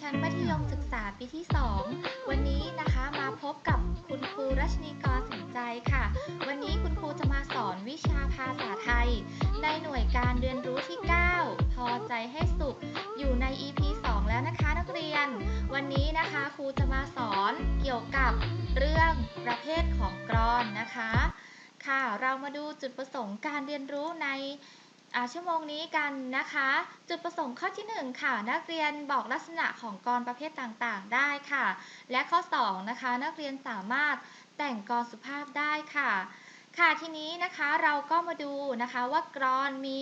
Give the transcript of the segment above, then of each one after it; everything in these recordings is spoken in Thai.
ชั้นมัธยมศึกษาปีที่ 2 วันนี้นะคะมาพบกับคุณครูรัชนีกรสินใจค่ะ วันนี้คุณครูจะมาสอนวิชาภาษาไทย ในหน่วยการเรียนรู้ที่ 9 พอใจให้สุข อยู่ใน EP 2 แล้วนะคะนักเรียน วันนี้นะคะครูจะมาสอนเกี่ยวกับเรื่องประเภทของกรอนนะคะ ค่ะเรามาดูจุดประสงค์การเรียนรู้ใน ชั่วโมงนี้กันนะคะ จุดประสงค์ข้อที่ 1 ค่ะ นักเรียนบอกลักษณะของกรประเภทต่างๆ ได้ค่ะ และข้อ 2 นะคะ นักเรียนสามารถแต่งกรสุภาพได้ค่ะ ค่ะทีนี้นะคะเราก็มาดูนะคะว่ากรอนมี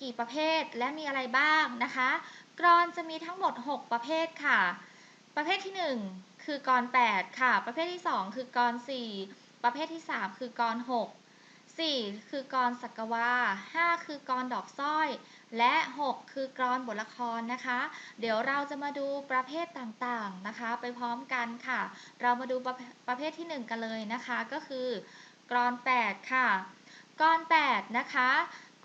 กี่ประเภทและมีอะไรบ้างนะคะ กรอนจะมีทั้งหมด 6 ประเภทค่ะ ประเภทที่ 1 คือกร8ค่ะ ประเภทที่ 2 คือกร4ประเภทที่ 3 คือกร6 4 คือกรสักวา 5 คือกรดอกสร้อย และ 6 คือกรบทละครนะคะ เดี๋ยวเราจะมาดูประเภทต่างๆนะคะ ไปพร้อมกันค่ะ เรามาดูประเภประเภทที่ 1 กันเลยนะคะ ก็คือกร8ค่ะ กร8นะคะ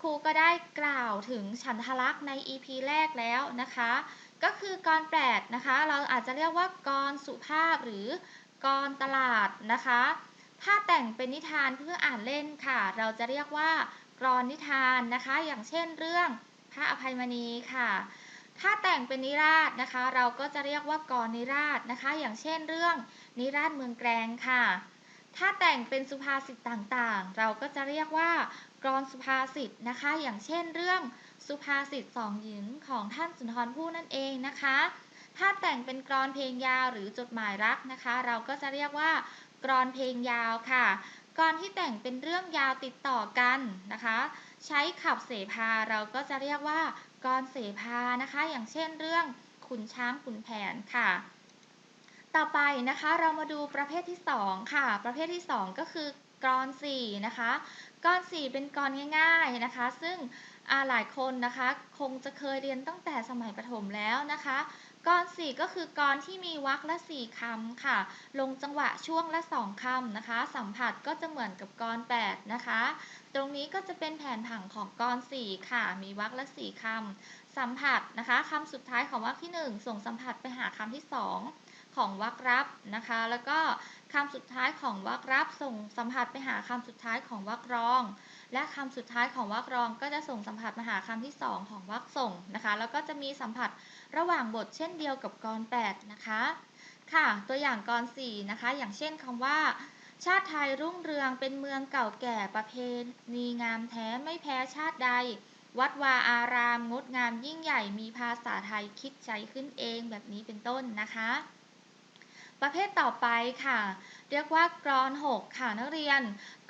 ครูก็ได้กล่าวถึงฉันทลักษณ์ใน EP แรกแล้วนะคะ ก็คือกร8นะคะ เราอาจจะเรียกว่ากรสุภาพหรือกรตลาดนะคะ ถ้าแต่งเป็นนิทานเพื่ออ่านเล่นค่ะ เราจะเรียกว่ากรอนนิทานนะคะ อย่างเช่นเรื่องพระอภัยมณีค่ะ ถ้าแต่งเป็นนิราศนะคะ เราก็จะเรียกว่ากรนิราศนะคะ อย่างเช่นเรื่องนิราศเมืองแกลงค่ะ ถ้าแต่งเป็นสุภาษิตต่างๆ เราก็จะเรียกว่ากรอนสุภาษิตนะคะ อย่างเช่นเรื่องสุภาษิตสองหญิงของท่านสุนทรภู่นั่นเองนะคะ ถ้าแต่งเป็นกรอนเพลงยาวหรือจดหมายรักนะคะ เราก็จะเรียกว่า กรอนเพลงยาวค่ะ กรอนที่แต่งเป็นเรื่องยาวติดต่อกันนะคะ ใช้ขับเสพาเราก็จะเรียกว่ากรเสพานะคะ อย่างเช่นเรื่องขุนช้างขุนแผนค่ะ ต่อไปนะคะเรามาดูประเภทที่ 2 ค่ะ ประเภทที่ 2 ก็คือกรอน4นะคะ กรอน4เป็นกรอนง่าย ๆนะคะ ซึ่งหลายคนนะคะ คงจะเคยเรียนตั้งแต่สมัยประถมแล้วนะคะ กรสี่ก็คือกรที่มีวรรคละสี่คำค่ะ ลงจังหวะช่วงละสองคำนะคะ สัมผัสก็จะเหมือนกับกรแปดนะคะ ตรงนี้ก็จะเป็นแผนผังของกรสี่ค่ะ มีวรรคละสี่คำสัมผัสนะคะคำสุดท้ายของวรรคที่หนึ่งส่งสัมผัสไปหาคำที่สอง ของวรรครับนะคะ แล้วก็คำสุดท้ายของวรรครับส่งสัมผัสไปหาคำสุดท้ายของวรรครอง และคำสุดท้ายของวรรครองก็จะส่งสัมผัสมาหาคำที่สองของวรรคส่งนะคะ แล้วก็จะมีสัมผัสระหว่างบทเช่นเดียวกับกร8นะคะ ค่ะ ตัวอย่างกร4นะคะ อย่างเช่นคำว่าชาติไทยรุ่งเรืองเป็นเมืองเก่าแก่ประเพณีงามแท้ไม่แพ้ชาติใด วัดวาอารามงดงามยิ่งใหญ่มีภาษาไทยคิดใจขึ้นเองแบบนี้เป็นต้นนะคะ ประเภทต่อไปค่ะ เรียกว่ากรอน 6 ค่ะนักเรียน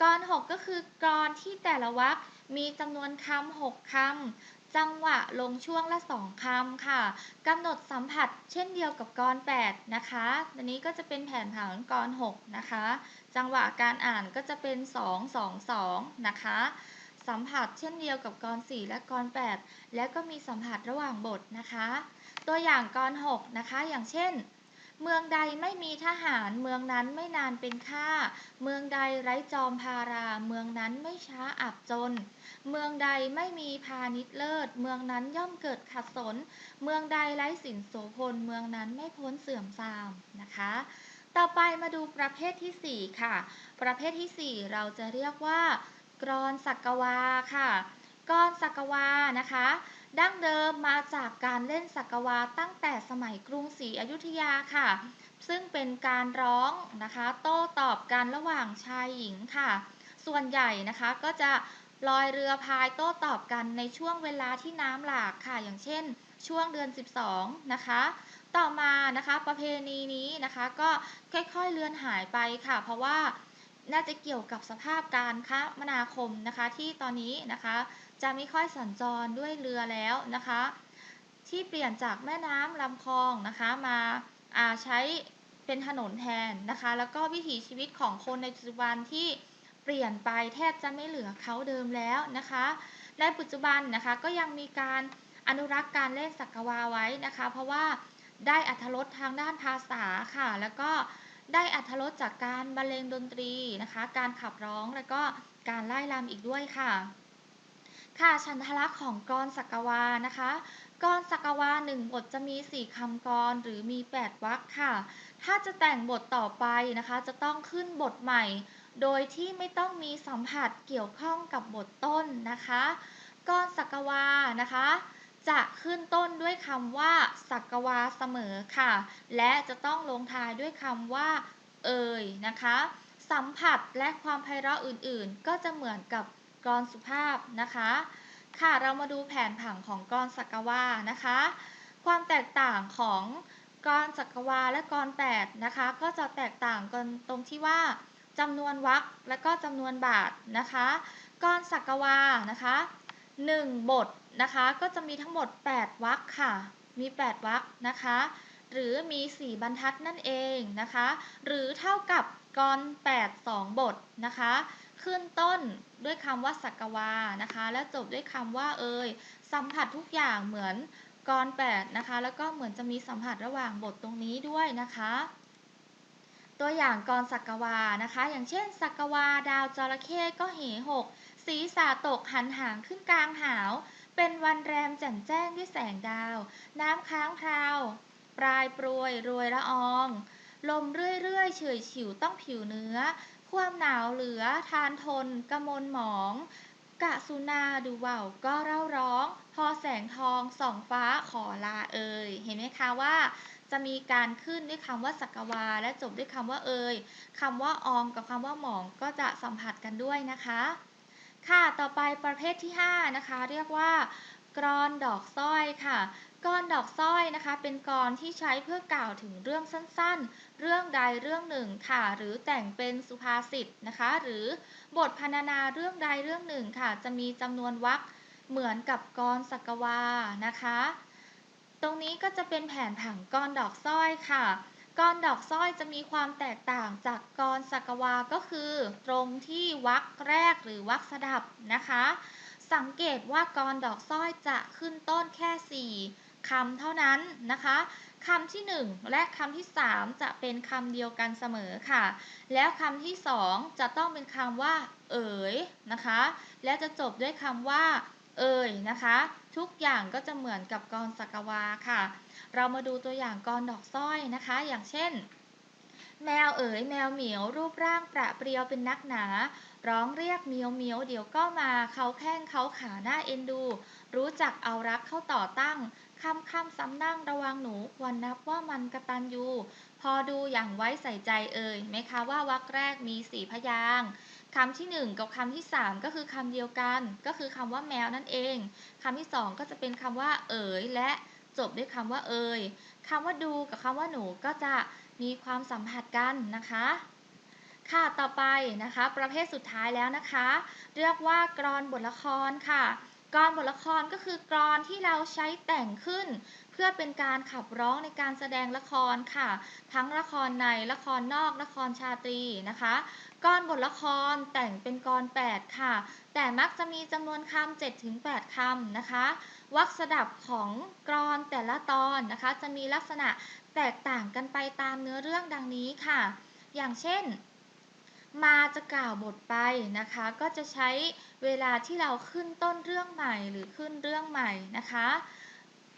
กรอน 6 ก็คือกรอนที่แต่ละวรรคมีจำนวนคำ6คำจังหวะลงช่วงละสองคำค่ะกำหนดสัมผัสเช่นเดียวกับกร8นะคะอันนี้ก็จะเป็นแผนผังกร6นะคะ จังหวะการอ่านก็จะเป็น 2 2 2 นะคะสัมผัสเช่นเดียวกับกร 4 และกร 8 และก็มีสัมผัสระหว่างบทนะคะ ตัวอย่างกร 6 นะคะ อย่างเช่น เมืองใดไม่มีทหาร เมืองนั้นไม่นานเป็นข้า เมืองใดไร้จอมพารา เมืองนั้นไม่ช้าอับจน เมืองใดไม่มีพาณิชเลิศ เมืองนั้นย่อมเกิดขัดสน เมืองใดไร้สินโสพล เมืองนั้นไม่พ้นเสื่อมทรามนะคะ ต่อไปมาดูประเภทที่ 4 ค่ะ ประเภทที่ 4 เราจะเรียกว่ากรอนสักวาค่ะกรอนสักวานะคะ ดั้งเดิมมาจากการเล่นสักวาตั้งแต่สมัยกรุงศรีอยุธยาค่ะ ซึ่งเป็นการร้องนะคะโต้ตอบกันระหว่างชายหญิงค่ะ ส่วนใหญ่นะคะก็จะลอยเรือพายโต้ตอบกันในช่วงเวลาที่น้ำหลากค่ะ อย่างเช่น ช่วงเดือน 12 นะคะ ต่อมานะคะประเพณีนี้นะคะก็ค่อยๆเลือนหายไปค่ะ เพราะว่า น่าจะเกี่ยวกับสภาพการคมนาคมนะคะที่ตอนนี้นะคะจะไม่ค่อยสัญจรด้วยเรือแล้วนะคะ ที่เปลี่ยนจากแม่น้ำลำคลองนะคะมาาใช้เป็นถนนแทนนะคะ แล้วก็วิถีชีวิตของคนในปัจจุบันที่เปลี่ยนไปแทบจะไม่เหลือเขาเดิมแล้วนะคะในปัจจุบันนะคะก็ยังมีการอนุรักษ์การเล่นสักวาไว้นะคะ เพราะว่าได้อัธรสทางด้านภาษาค่ะ แล้วก็ ได้อัธรสจากการบรรเลงดนตรีนะคะ การขับร้องแล้วก็การไล่ลำอีกด้วยค่ะ ค่ะฉันทลักษณ์ของกรสักวานะคะกรสักวาหนึ่งบทจะมีสี่คำกรหรือมีแปดวรรคค่ะ ถ้าจะแต่งบทต่อไปนะคะ จะต้องขึ้นบทใหม่ โดยที่ไม่ต้องมีสัมผัสเกี่ยวข้องกับบทต้นนะคะกรสักวานะคะ จะขึ้นต้นด้วยคำว่า สักวาเสมอค่ะ และจะต้องลงท้ายด้วยคำว่า เอ่ยนะคะ สัมผัสและความไพเราะอื่นๆ ก็จะเหมือนกับกรสุภาพนะคะ ค่ะเรามาดูแผนผังของกรสักวานะคะ ความแตกต่างของกรสักวาและกรแปดนะคะ ก็จะแตกต่างกันตรงที่ว่าจำนวนวรรคและก็จำนวนบาทนะคะกรสักวานะคะ 1 บทนะคะก็จะมีทั้งหมด 8วรรคค่ะ มี 8วรรคนะคะ หรือมี 4 บรรทัดนั่นเองนะคะ หรือเท่ากับกร8 2 บทนะคะ ขึ้นต้นด้วยคำว่าสักวานะคะ และจบด้วยคำว่าเอยสัมผัสทุกอย่างเหมือนกร8นะคะ แล้วก็เหมือนจะมีสัมผัสระหว่างบทตรงนี้ด้วยนะคะ ตัวอย่างกรสักวานะคะ อย่างเช่น สักวาดาวจระเข้ก็เหหก ศีรษะตกหันหางขึ้นกลางหาว เป็นวันแรมแจ่มแจ้งด้วยแสงดาว น้ำค้างคราว ปลายปรวยรวยละออง ลมเรื่อยๆเฉยฉิวต้องผิวเนื้อ ความหนาวเหลือทานทนกระมนหมอง กะสุนาดูว่าวก็เร่าร้อง พอแสงทองส่องฟ้าขอลาเอ่ยเห็นไหมคะว่าจะมีการขึ้นด้วยคำว่าสักวา และจบด้วยคำว่าเอ่ยคำว่าอองกับคำว่าหมองก็จะสัมผัสกันด้วยนะคะ ค่ะต่อไปประเภทที่ 5 นะคะ เรียกว่ากรอนดอกสร้อยค่ะกรอนดอกสร้อยนะคะ เป็นกรที่ใช้เพื่อกล่าวถึงเรื่องสั้นๆ เรื่องใดเรื่องหนึ่งค่ะ หรือแต่งเป็นสุภาษิตนะคะ หรือบทพรรณนาเรื่องใดเรื่องหนึ่งค่ะ จะมีจำนวนวรรคเหมือนกับกรสักวานะคะ ตรงนี้ก็จะเป็นแผนผังกรดอกสร้อยค่ะ กรดอกสร้อยจะมีความแตกต่างจากกรสักวา ก็คือ ตรงที่วรรคแรกหรือวรรคสดับนะคะ สังเกตว่ากรดอกสร้อยจะขึ้นต้นแค่ 4คำเท่านั้นนะคะคำที่ 1 และคำที่ 3 จะเป็นคำเดียวกันเสมอค่ะ แล้วคำที่ 2 จะต้องเป็นคำว่า เอ๋ยนะคะ และจะจบด้วยคำว่า เอ่ยนะคะ ทุกอย่างก็จะเหมือนกับกรสักวาค่ะ เรามาดูตัวอย่างกรดอกสร้อยนะคะ อย่างเช่น แมวเอ๋ยแมวเหมียว รูปร่างประเปรียวเป็นนักหนา ร้องเรียกเมียวเมียวเดี๋ยวก็มาเขาแข้งเขาขาหน้าเอ็นดู รู้จักเอารักเข้าต่อตั้งคำคำซ้ำนั่งระวังหนูควรนับว่ามันกระตันยูพอดูอย่างไว้ใส่ใจเอ่ยไหมคะว่าวรรคแรกมีสี่พยางคำที่หนึ่งกับคำที่สามก็คือคำเดียวกัน ก็คือคำว่าแมวนั่นเองคำที่สองก็จะเป็นคำว่าเอ๋ยและ จบด้วยคำว่าเอยคำว่าดูกับคำว่าหนูก็จะมีความสัมผัสกันนะคะ ค่ะต่อไปนะคะ ประเภทสุดท้ายแล้วนะคะ เรียกว่ากรอนบทละครค่ะกรอนบทละครก็คือกรอนที่เราใช้แต่งขึ้น เพื่อเป็นการขับร้องในการแสดงละครค่ะ ทั้งละครในละครนอกละครชาตรีนะคะ กรบทละครแต่งเป็นกร8ค่ะ แต่มักจะมีจำนวนคำ7ถึง8คำนะคะวรรคสดับของกรอนแต่ละตอนนะคะ จะมีลักษณะแตกต่างกันไปตามเนื้อเรื่องดังนี้ค่ะ อย่างเช่น มาจะกล่าวบทไปนะคะ ก็จะใช้เวลาที่เราขึ้นต้นเรื่องใหม่หรือขึ้นเรื่องใหม่นะคะ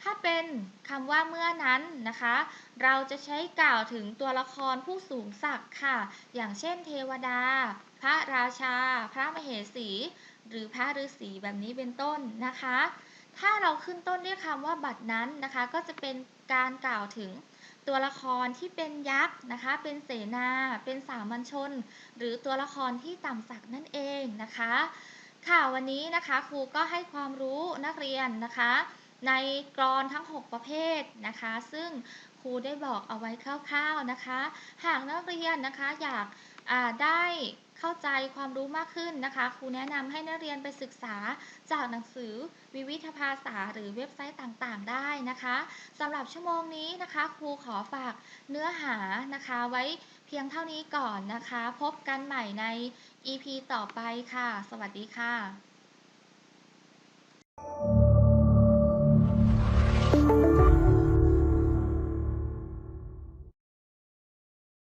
ถ้าเป็นคำว่าเมื่อนั้นนะคะ เราจะใช้กล่าวถึงตัวละครผู้สูงศักดิ์ค่ะ อย่างเช่น เทวดา พระราชา พระมเหสี หรือพระฤาษีแบบนี้เป็นต้นนะคะ ถ้าเราขึ้นต้นด้วยคำว่าบัดนั้นนะคะ ก็จะเป็นการกล่าวถึงตัวละครที่เป็นยักษ์นะคะ เป็นเสนา เป็นสามัญชน หรือตัวละครที่ต่ำสักนั่นเองนะคะ ค่ะวันนี้นะคะครูก็ให้ความรู้นักเรียนนะคะ ในกรอนทั้ง 6 ประเภทนะคะ ซึ่งครูได้บอกเอาไว้คร่าวๆนะคะ หากนักเรียนนะคะอยากได้เข้าใจความรู้มากขึ้นนะคะ ครูแนะนำให้นักเรียนไปศึกษาจากหนังสือวิวิธภาษาหรือเว็บไซต์ต่างๆ ได้นะคะสำหรับชั่วโมงนี้นะคะ ครูขอฝากเนื้อหานะคะไว้เพียงเท่านี้ก่อนนะคะ พบกันใหม่ใน EP ต่อไปค่ะ สวัสดีค่ะ